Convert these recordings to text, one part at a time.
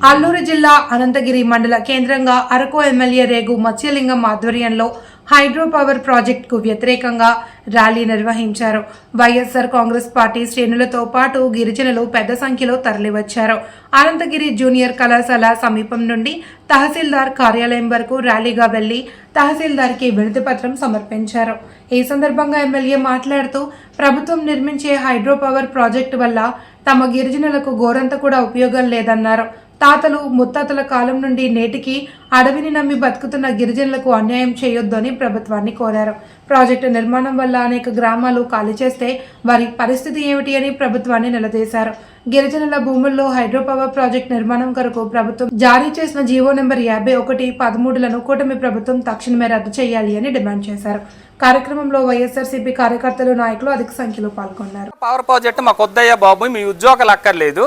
అల్లూరు జిల్లా అనంతగిరి మండల కేంద్రంగా అరకు ఎమ్మెల్యే రేగు మత్స్యలింగం ఆధ్వర్యంలో హైడ్రో పవర్ ప్రాజెక్టుకు వ్యతిరేకంగా ర్యాలీ నిర్వహించారు. వైఎస్ఆర్ కాంగ్రెస్ పార్టీ శ్రేణులతో పాటు గిరిజనులు పెద్ద సంఖ్యలో తరలివచ్చారు. అనంతగిరి జూనియర్ కళాశాల సమీపం నుండి తహసీల్దార్ కార్యాలయం వరకు ర్యాలీగా వెళ్ళి తహసీల్దార్కి వినతి పత్రం సమర్పించారు. ఈ సందర్భంగా ఎమ్మెల్యే మాట్లాడుతూ ప్రభుత్వం నిర్మించే హైడ్రో పవర్ ప్రాజెక్టు వల్ల తమ గిరిజనులకు గోరంత కూడా ఉపయోగం లేదన్నారు. తాతలు ముత్తాతల కాలం నుండి నేటికి అడవిని నమ్మి బతుకుతున్న గిరిజనులకు అన్యాయం చేయొద్దని ప్రభుత్వాన్ని కోరారు. ప్రాజెక్టు నిర్మాణం వల్ల అనేక గ్రామాలు ఖాళీ చేస్తే వారి పరిస్థితి ఏమిటి అని ప్రభుత్వాన్ని నిలదీశారు. గిరిజనుల భూముల్లో హైడ్రో పవర్ ప్రాజెక్ట్ నిర్మాణం కొరకు ప్రభుత్వం జారీ చేసిన జీవో నెంబర్ యాభై ఒకటి పదమూడులను కూటమి ప్రభుత్వం తక్షణమే రద్దు చేయాలి అని డిమాండ్ చేశారు. కార్యక్రమంలో వైఎస్ఆర్సీపీ కార్యకర్తలు నాయకులు అధిక సంఖ్యలో పాల్గొన్నారు. పవర్ ప్రాజెక్ట్ మాకు వద్దయ్యా బాబు మీ ఉద్యోగాలు అక్కర్లేదు.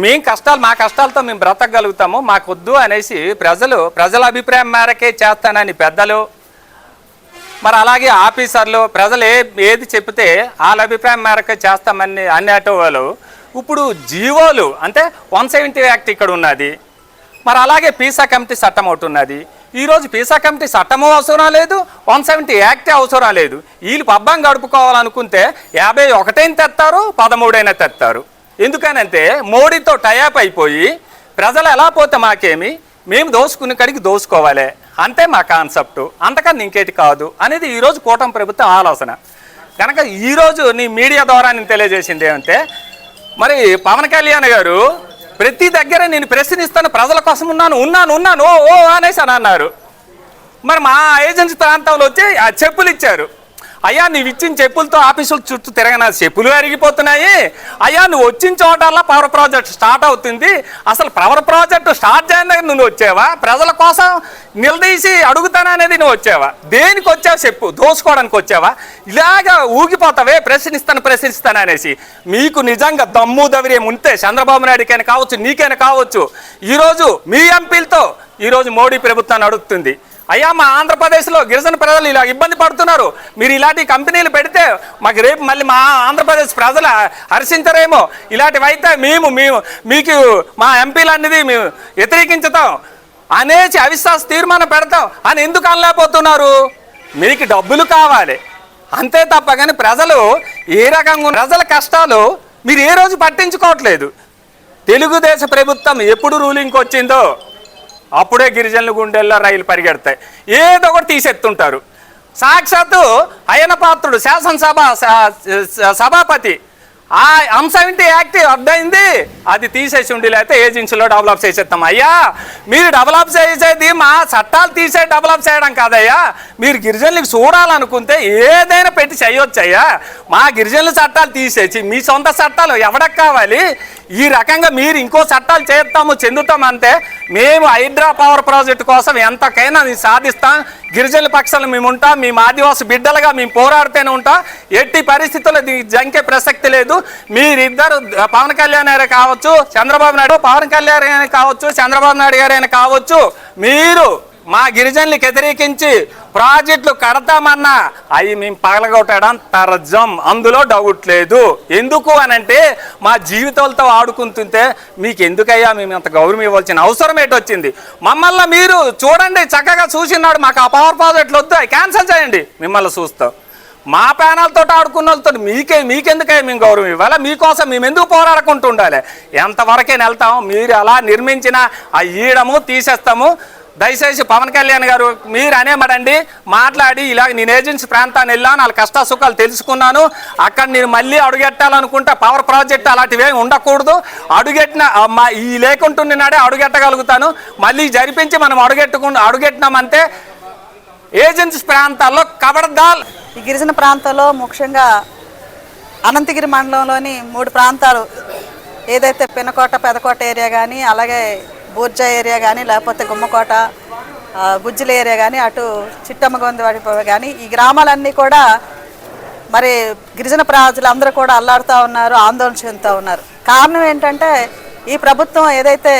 మేం కష్టాలు మా కష్టాలతో మేము బ్రతకగలుగుతాము. మాకు అనేసి ప్రజలు ప్రజల అభిప్రాయం మేరకే చేస్తానని పెద్దలు మరి అలాగే ఆఫీసర్లు ప్రజలు ఏ ఏది చెప్తే వాళ్ళ అభిప్రాయం మేరకే చేస్తామని అనేటవాళ్ళు ఇప్పుడు జీవోలు అంటే వన్ సెవెంటీ యాక్ట్ ఇక్కడ ఉన్నది. మరి అలాగే పీసా కమిటీ చట్టం ఒకటి ఉన్నది. ఈరోజు పీసా కమిటీ చట్టము అవసరం లేదు వన్ సెవెంటీ యాక్టే అవసరం లేదు. వీళ్ళు పబ్బం గడుపుకోవాలనుకుంటే యాభై ఒకటైన తెస్తారు పదమూడైనా తెస్తారు ఎందుకనంటే మోడీతో టయాప్ అయిపోయి ప్రజలు ఎలా పోతే మాకేమి? మేము దోసుకునే కడికి దోసుకోవాలి. అంతే మా కాన్సెప్ట్ అంతకన్నా ఇంకేటి కాదు అనేది ఈరోజు కూటమి ప్రభుత్వం ఆలోచన. కనుక ఈరోజు నీ మీడియా ద్వారా నేను తెలియజేసింది ఏమంటే మరి పవన్ కళ్యాణ్ గారు ప్రతి దగ్గర నేను ప్రశ్నిస్తాను ప్రజల కోసం ఉన్నాను ఉన్నాను ఉన్నాను ఓ ఓ అనేసి అని అన్నారు. మరి మా ఏజెన్సీ ప్రాంతంలో వచ్చి ఆ చెప్పులు ఇచ్చారు. అయ్యా నువ్వు ఇచ్చిన చెప్పులతో ఆఫీసుల చుట్టూ తిరగన? చెప్పులు అరిగిపోతున్నాయి. అయ్యా నువ్వు వచ్చిన చోటల్లా పవర్ ప్రాజెక్ట్ స్టార్ట్ అవుతుంది. అసలు పవర్ ప్రాజెక్ట్ స్టార్ట్ చేయడానికి నువ్వు వచ్చావా? ప్రజల కోసం నిలదీసి అడుగుతాననేది నువ్వు వచ్చావా? దేనికి వచ్చావు చెప్పు? దోసుకోవడానికి వచ్చావా? ఇలాగా ఊగిపోతావే ప్రశ్నిస్తాను ప్రశ్నిస్తాను అనేసి. మీకు నిజంగా దమ్ము దవిరేం ఉంటే చంద్రబాబు నాయుడికైనా కావచ్చు నీకైనా కావచ్చు ఈరోజు మీ ఎంపీలతో ఈరోజు మోడీ ప్రభుత్వాన్ని అడుగుతుంది. అయ్యా మా ఆంధ్రప్రదేశ్లో గిరిజన ప్రజలు ఇలా ఇబ్బంది పడుతున్నారు. మీరు ఇలాంటి కంపెనీలు పెడితే మాకు రేపు మళ్ళీ మా ఆంధ్రప్రదేశ్ ప్రజలు హర్షించరేమో. ఇలాంటివైతే మేము మేము మీకు మా ఎంపీలు అనేది మేము వ్యతిరేకించుతాం. అనేసి అవిశ్వాస తీర్మానం పెడతాం. అని ఎందుకు అనలేకపోతున్నారు? మీకు డబ్బులు కావాలి. అంతే తప్ప కానీ ప్రజలు ఏ రకంగా ప్రజల కష్టాలు మీరు ఏ రోజు పట్టించుకోవట్లేదు. తెలుగుదేశ ప్రభుత్వం ఎప్పుడు రూలింగ్కి వచ్చిందో అప్పుడే గిరిజనుల గుండెల్లో రైలు పరిగెడతాయి. ఏదో ఒకటి తీసెత్తుంటారు. సాక్షాత్తు అయన పాత్రుడు శాసనసభ స- సభాపతి. ఆ అంశం ఏంటి? యాక్ట్ అర్థమైంది? అది తీసేసి ఉండి లేకపోతే ఏజెన్సీలో డెవలప్ చేసేస్తాం. అయ్యా మీరు డెవలప్ చేసేది మా చట్టాలు తీసే డెవలప్ చేయడం కాదయ్యా. మీరు గిరిజనులకు చూడాలనుకుంటే ఏదైనా పెట్టి చేయొచ్చయ్యా. మా గిరిజనుల చట్టాలు తీసేసి మీ సొంత చట్టాలు ఎవడకు కావాలి ఈ రకంగా మీరు ఇంకో చట్టాలు చేస్తాము చెందుతామంటే మేము హైడ్రా పవర్ ప్రాజెక్టు కోసం ఎంతకైనా అది సాధిస్తాం. గిరిజనుల పక్షాలు మేము ఉంటాం. మేము ఆదివాసి బిడ్డలుగా మేము పోరాడుతూనే ఉంటాం. ఎట్టి పరిస్థితుల్లో దీనికి జంకే ప్రసక్తి లేదు. మీరిద్దరు పవన్ కళ్యాణ్ గారు కావచ్చు చంద్రబాబు నాయుడు పవన్ కళ్యాణ్ గారు కావచ్చు చంద్రబాబు నాయుడు గారైనా కావచ్చు మీరు మా గిరిజనులకు వ్యతిరేకించి ప్రాజెక్టులు కడతామన్నా అవి మేము పగలగొట్టడం తరజం. అందులో డౌట్ లేదు. ఎందుకు అని అంటే మా జీవితాలతో ఆడుకుంటుంటే మీకు ఎందుకయ్యా మేము అంత గౌరవం ఇవ్వాల్సిన అవసరం ఏంటొచ్చింది? మమ్మల్ని మీరు చూడండి చక్కగా చూసినాడు మాకు ఆ పవర్ ప్రాజెక్టులు వద్దు అవి క్యాన్సిల్ చేయండి. మిమ్మల్ని చూస్తాం. మా ప్యానల్తో ఆడుకున్న వాళ్ళతో మీకే మీకెందుకే మేము గౌరవం ఇవ్వాలా? మీకోసం మేము ఎందుకు పోరాడుకుంటూ ఉండాలి? ఎంతవరకే వెళ్తాము మీరు అలా నిర్మించిన ఆ ఈడము తీసేస్తాము. దయచేసి పవన్ కళ్యాణ్ గారు మీరు అనేమడండి మాట్లాడి ఇలా నేను ఏజెన్సీ ప్రాంతాన్ని వెళ్ళాను వాళ్ళ కష్ట సుఖాలు తెలుసుకున్నాను అక్కడ నేను మళ్ళీ అడుగెట్టాలనుకుంటే పవర్ ప్రాజెక్ట్ అలాంటివి ఏమి ఉండకూడదు. అడుగెట్టిన ఈ మా ఈ అడుగెట్టగలుగుతాను. మళ్ళీ జరిపించి మనం అడుగెట్టుకు అడుగెట్టినామంటే ఏజెన్సీ ప్రాంతాల్లో కబడదాల్. ఈ గిరిజన ప్రాంతాల్లో ముఖ్యంగా అనంతగిరి మండలంలోని మూడు ప్రాంతాలు ఏదైతే పినకోట పెదకోట ఏరియా కానీ అలాగే బూర్జా ఏరియా కానీ లేకపోతే గుమ్మకోట గుజ్జుల ఏరియా కానీ అటు చిట్టమ్మగొంది వాడి కానీ ఈ గ్రామాలన్నీ కూడా మరి గిరిజన ప్రజలందరూ కూడా అల్లాడుతూ ఉన్నారు ఆందోళన చెందుతూ ఉన్నారు. కారణం ఏంటంటే ఈ ప్రభుత్వం ఏదైతే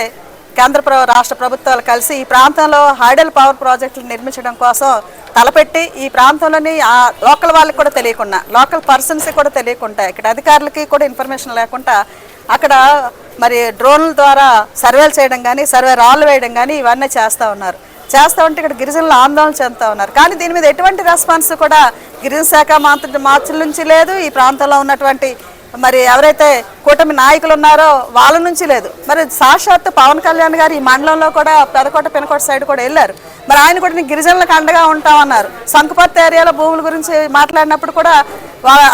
కేంద్ర ప్ర రాష్ట్ర ప్రభుత్వాలు కలిసి ఈ ప్రాంతంలో హైడల్ పవర్ ప్రాజెక్టులు నిర్మించడం కోసం తలపెట్టి ఈ ప్రాంతంలోని ఆ లోకల్ వాళ్ళకి కూడా తెలియకుండా లోకల్ పర్సన్స్ కూడా తెలియకుండా ఇక్కడ అధికారులకి కూడా ఇన్ఫర్మేషన్ లేకుండా అక్కడ మరి డ్రోన్ల ద్వారా సర్వేలు చేయడం కానీ సర్వే రాళ్ళు వేయడం కానీ ఇవన్నీ చేస్తూ ఉన్నారు. చేస్తూ ఉంటే ఇక్కడ గిరిజనులు ఆందోళన చెందుతూ ఉన్నారు. కానీ దీని మీద ఎటువంటి రెస్పాన్స్ కూడా గిరిజన శాఖ మంత్రి మార్చుల నుంచి లేదు. ఈ ప్రాంతంలో ఉన్నటువంటి మరి ఎవరైతే కూటమి నాయకులు ఉన్నారో వాళ్ళ నుంచి లేదు. మరి సాక్షాత్ పవన్ కళ్యాణ్ గారు ఈ మండలంలో కూడా పెదకోట పెనకోట సైడ్ కూడా వెళ్ళారు. మరి ఆయన కూడా నేను గిరిజనులకు అండగా ఉంటామన్నారు సంకుపత్తి ఏరియాలో భూముల గురించి మాట్లాడినప్పుడు కూడా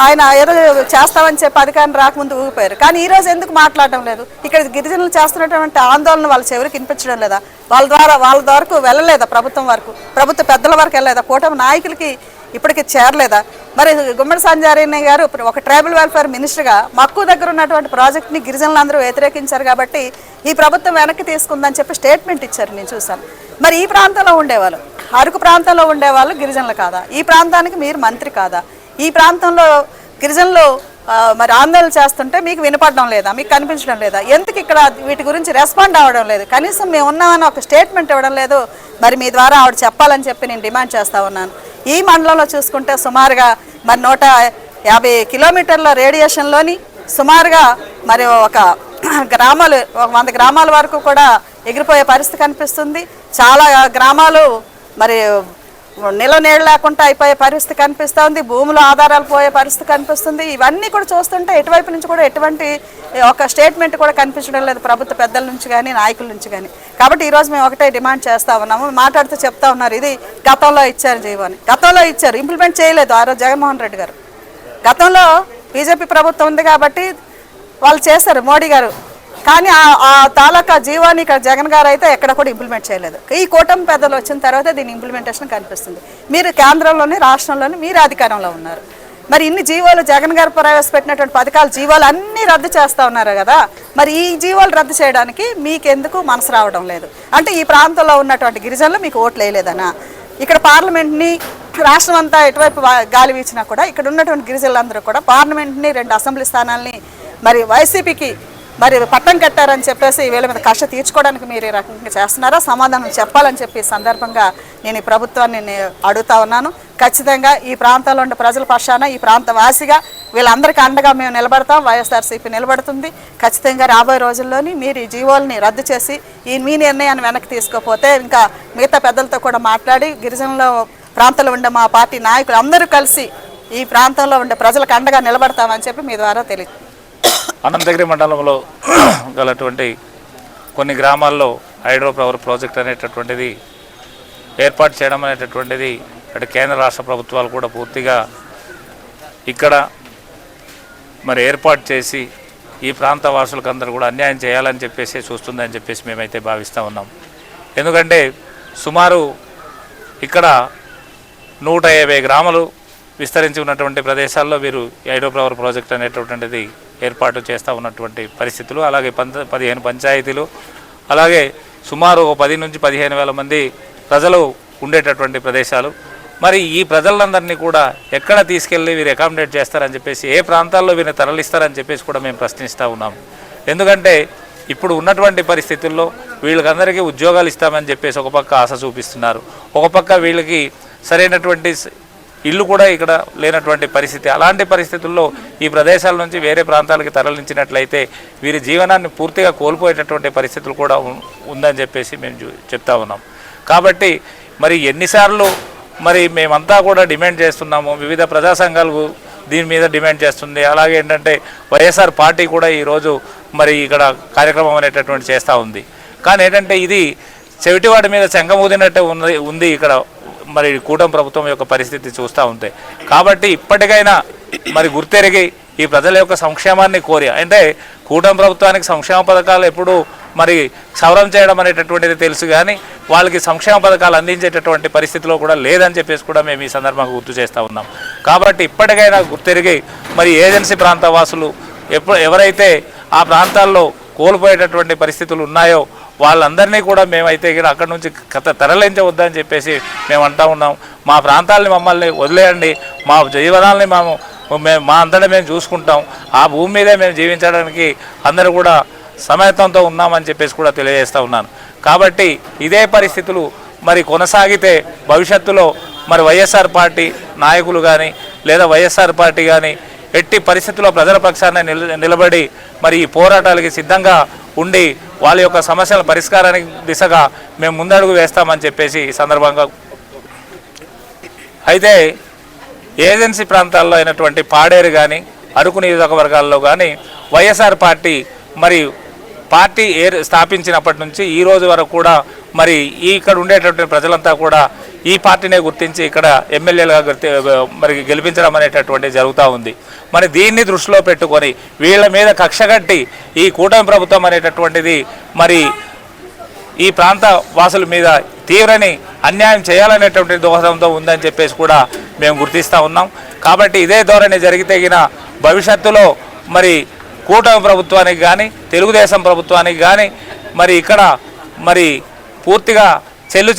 ఆయన ఏదో చేస్తామని చెప్పి అధికారం రాకముందు ఊగిపోయారు. కానీ ఈ రోజు ఎందుకు మాట్లాడటం లేదు? ఇక్కడ గిరిజనులు చేస్తున్నటువంటి ఆందోళన వాళ్ళ చెవికి వినిపించడం లేదా? వాళ్ళ ద్వారా వాళ్ళ వరకు వెళ్ళలేదా ప్రభుత్వం వరకు? ప్రభుత్వ పెద్దల వరకు వెళ్ళలేదా? కూటమి నాయకులకి ఇప్పటికి చేరలేదా? మరి గుమ్మడి సంజారాయణ గారు ఇప్పుడు ఒక ట్రైబల్ వెల్ఫేర్ మినిస్టర్గా మక్కు దగ్గర ఉన్నటువంటి ప్రాజెక్ట్ని గిరిజనులందరూ వ్యతిరేకించారు కాబట్టి ఈ ప్రభుత్వం వెనక్కి తీసుకుందని చెప్పి స్టేట్మెంట్ ఇచ్చారు నేను చూశాను. మరి ఈ ప్రాంతంలో ఉండేవాళ్ళు అరకు ప్రాంతంలో ఉండేవాళ్ళు గిరిజనులు కాదా? ఈ ప్రాంతానికి మీరు మంత్రి కాదా? ఈ ప్రాంతంలో గిరిజనులు మరి ఆందోళన చేస్తుంటే మీకు వినపడడం లేదా? మీకు కనిపించడం లేదా? ఎందుకు ఇక్కడ వీటి గురించి రెస్పాండ్ అవ్వడం లేదు? కనీసం మేము ఉన్నామని ఒక స్టేట్మెంట్ ఇవ్వడం లేదు. మరి మీ ద్వారా ఆవిడ చెప్పాలని చెప్పి నేను డిమాండ్ చేస్తా ఉన్నాను. ఈ మండలంలో చూసుకుంటే సుమారుగా మరి నూట యాభై కిలోమీటర్ల రేడియేషన్లోని సుమారుగా మరి ఒక గ్రామాలు ఒక వంద గ్రామాల వరకు కూడా ఎగిరిపోయే పరిస్థితి కనిపిస్తుంది. చాలా గ్రామాలు మరి నెల నీళ్ళు లేకుండా అయిపోయే పరిస్థితి కనిపిస్తుంది. భూములు ఆధారాలు పోయే పరిస్థితి కనిపిస్తుంది. ఇవన్నీ కూడా చూస్తుంటే ఎటువైపు నుంచి కూడా ఎటువంటి ఒక స్టేట్మెంట్ కూడా కనిపించడం లేదు ప్రభుత్వ పెద్దల నుంచి కానీ నాయకుల నుంచి కానీ కాబట్టి ఈరోజు మేము ఒకటే డిమాండ్ చేస్తా ఉన్నాము. మాట్లాడుతూ చెప్తా ఉన్నారు ఇది గతంలో ఇచ్చారు జీవోని గతంలో ఇచ్చారు ఇంప్లిమెంట్ చేయలేదు ఆ రోజు జగన్మోహన్ రెడ్డి గారు. గతంలో బీజేపీ ప్రభుత్వం ఉంది కాబట్టి వాళ్ళు చేశారు. మోడీ గారు కానీ ఆ- ఆ తాలూకా జీవాన్ని ఇక్కడ జగన్ గారు అయితే ఎక్కడ కూడా ఇంప్లిమెంట్ చేయలేదు. ఈ కూటమి పెద్దలు వచ్చిన తర్వాత దీని ఇంప్లిమెంటేషన్ కనిపిస్తుంది. మీరు కేంద్రంలోని రాష్ట్రంలోని మీరు అధికారంలో ఉన్నారు. మరి ఇన్ని జీవోలు జగన్ గారు ప్రవేశపెట్టినటువంటి పథకాలు జీవోలు అన్నీ రద్దు చేస్తూ ఉన్నారు కదా. మరి ఈ జీవోలు రద్దు చేయడానికి మీకెందుకు మనసు రావడం లేదు? అంటే ఈ ప్రాంతంలో ఉన్నటువంటి గిరిజనులు మీకు ఓట్లు వేయలేదనా? ఇక్కడ పార్లమెంట్ని రాష్ట్రం అంతా ఎటువైపు గాలి వీచినా కూడా ఇక్కడ ఉన్నటువంటి గిరిజనులందరూ కూడా పార్లమెంట్ని రెండు అసెంబ్లీ స్థానాల్ని మరి వైసీపీకి మరి పట్టం కట్టారని చెప్పేసి వీళ్ళ మీద కష్ట తీర్చుకోవడానికి మీరు ఈ రకంగా చేస్తున్నారా? సమాధానం చెప్పాలని చెప్పి సందర్భంగా నేను ఈ ప్రభుత్వాన్ని అడుగుతా ఉన్నాను. ఖచ్చితంగా ఈ ప్రాంతంలో ఉండే ప్రజల పక్షాన ఈ ప్రాంత వాసిగా వీళ్ళందరికీ అండగా మేము నిలబడతాం. వైఎస్ఆర్సీపీ నిలబడుతుంది. ఖచ్చితంగా రాబోయే రోజుల్లోని మీరు ఈ జీవోల్ని రద్దు చేసి ఈ మీ నిర్ణయాన్ని వెనక్కి తీసుకోకపోతే ఇంకా మిగతా పెద్దలతో కూడా మాట్లాడి గిరిజనుల ప్రాంతంలో ఉండే మా పార్టీ నాయకులు అందరూ కలిసి ఈ ప్రాంతంలో ఉండే ప్రజలకు అండగా నిలబడతామని చెప్పి మీ ద్వారా తెలియదు అనంతగిరి మండలంలో గలటువంటి కొన్ని గ్రామాల్లో హైడ్రో పవర్ ప్రాజెక్ట్ అనేటటువంటిది ఏర్పాటు చేయడం అనేటటువంటిది అటు కేంద్ర రాష్ట్ర ప్రభుత్వాలు కూడా పూర్తిగా ఇక్కడ మరి ఏర్పాటు చేసి ఈ ప్రాంత వాసులకు అందరూ కూడా అన్యాయం చేయాలని చెప్పేసి చూస్తుందని చెప్పేసి మేమైతే భావిస్తూ ఉన్నాం. ఎందుకంటే సుమారు ఇక్కడ నూట యాభై గ్రాములు విస్తరించి ఉన్నటువంటి ప్రదేశాల్లో వీరు హైడ్రో పవర్ ప్రాజెక్ట్ అనేటటువంటిది ఏర్పాటు చేస్తూ ఉన్నటువంటి పరిస్థితులు. అలాగే పంచ పదిహేను పంచాయతీలు. అలాగే సుమారు ఒక పది నుంచి పదిహేను వేల మంది ప్రజలు ఉండేటటువంటి ప్రదేశాలు. మరి ఈ ప్రజలందరినీ కూడా ఎక్కడ తీసుకెళ్ళి వీరు అకామిడేట్ చేస్తారని చెప్పేసి ఏ ప్రాంతాల్లో వీరిని తరలిస్తారని చెప్పేసి కూడా మేము ప్రశ్నిస్తూ ఉన్నాం. ఎందుకంటే ఇప్పుడు ఉన్నటువంటి పరిస్థితుల్లో వీళ్ళకందరికీ ఉద్యోగాలు ఇస్తామని చెప్పేసి ఒక పక్క ఆశ చూపిస్తున్నారు. ఒక పక్క వీళ్ళకి సరైనటువంటి ఇల్లు కూడా ఇక్కడ లేనటువంటి పరిస్థితి. అలాంటి పరిస్థితుల్లో ఈ ప్రదేశాల నుంచి వేరే ప్రాంతాలకి తరలించినట్లయితే వీరి జీవనాన్ని పూర్తిగా కోల్పోయేటటువంటి పరిస్థితులు కూడా ఉందని చెప్పేసి మేము చూ- చెప్తా ఉన్నాం. కాబట్టి మరి ఎన్నిసార్లు మరి మేమంతా కూడా డిమాండ్ చేస్తున్నాము. వివిధ ప్రజా సంఘాలు దీని మీద డిమాండ్ చేస్తుంది. అలాగే ఏంటంటే వైఎస్ఆర్ పార్టీ కూడా ఈరోజు మరి ఇక్కడ కార్యక్రమం అనేటటువంటి చేస్తూ ఉంది. కానీ ఏంటంటే ఇది చెవిటివాడి మీద చెంగమూదినట్టే ఉంది ఉంది ఇక్కడ మరి కూటమి ప్రభుత్వం యొక్క పరిస్థితి చూస్తూ ఉంటే. కాబట్టి ఇప్పటికైనా మరి గుర్తెరిగి ఈ ప్రజల యొక్క సంక్షేమాన్ని కోరి అంటే కూటమి ప్రభుత్వానికి సంక్షేమ పథకాలు ఎప్పుడు మరి సవరం చేయడం అనేటటువంటిది తెలుసు కానీ వాళ్ళకి సంక్షేమ పథకాలు అందించేటటువంటి పరిస్థితిలో కూడా లేదని చెప్పేసి కూడా మేము ఈ సందర్భంగా గుర్తు చేస్తూ ఉన్నాం. కాబట్టి ఇప్పటికైనా గుర్తెరిగి మరి ఏజెన్సీ ప్రాంత వాసులు ఎప్పుడు ఎవరైతే ఆ ప్రాంతాల్లో కోల్పోయేటటువంటి పరిస్థితులు ఉన్నాయో వాళ్ళందరినీ కూడా మేమైతే ఇక్కడ అక్కడ నుంచి కథ తరలించవద్దని చెప్పేసి మేము అంటా ఉన్నాం. మా ప్రాంతాలని మమ్మల్ని వదిలేయండి. మా జీవనాల్ని మేము మేము మా అంతటా మేము చూసుకుంటాం. ఆ భూమి మీదే మేము జీవించడానికి అందరూ కూడా సమయత్వంతో ఉన్నామని చెప్పేసి కూడా తెలియజేస్తూ ఉన్నాను. కాబట్టి ఇదే పరిస్థితులు మరి కొనసాగితే భవిష్యత్తులో మరి వైఎస్ఆర్ పార్టీ నాయకులు కానీ లేదా వైఎస్ఆర్ పార్టీ కానీ ఎట్టి పరిస్థితుల్లో ప్రజల పక్షాన నిల నిలబడి మరి ఈ పోరాటాలకి సిద్ధంగా ఉండి వాళ్ళ యొక్క సమస్యల పరిష్కారానికి దిశగా మేము ముందడుగు వేస్తామని చెప్పేసి ఈ సందర్భంగా అయితే ఏజెన్సీ ప్రాంతాల్లో అయినటువంటి పాడేరు కానీ అరకు నియోజకవర్గాల్లో కానీ వైఎస్ఆర్ పార్టీ మరియు పార్టీ ఏ స్థాపించినప్పటి నుంచి ఈ రోజు వరకు కూడా మరి ఇక్కడ ఉండేటటువంటి ప్రజలంతా కూడా ఈ పార్టీనే గుర్తించి ఇక్కడ ఎమ్మెల్యేలుగా గుర్తి మరి గెలిపించడం అనేటటువంటి జరుగుతూ ఉంది. మరి దీన్ని దృష్టిలో పెట్టుకొని వీళ్ళ మీద కక్షగట్టి ఈ కూటమి ప్రభుత్వం అనేటటువంటిది మరి ఈ ప్రాంత వాసుల మీద తీవ్రని అన్యాయం చేయాలనేటువంటి దోహదంతో ఉందని చెప్పేసి కూడా మేము గుర్తిస్తూ ఉన్నాం. కాబట్టి ఇదే ధోరణి జరిగితే భవిష్యత్తులో మరి కూటమి ప్రభుత్వానికి కానీ తెలుగుదేశం ప్రభుత్వానికి కానీ మరి ఇక్కడ మరి పూర్తిగా చెల్లు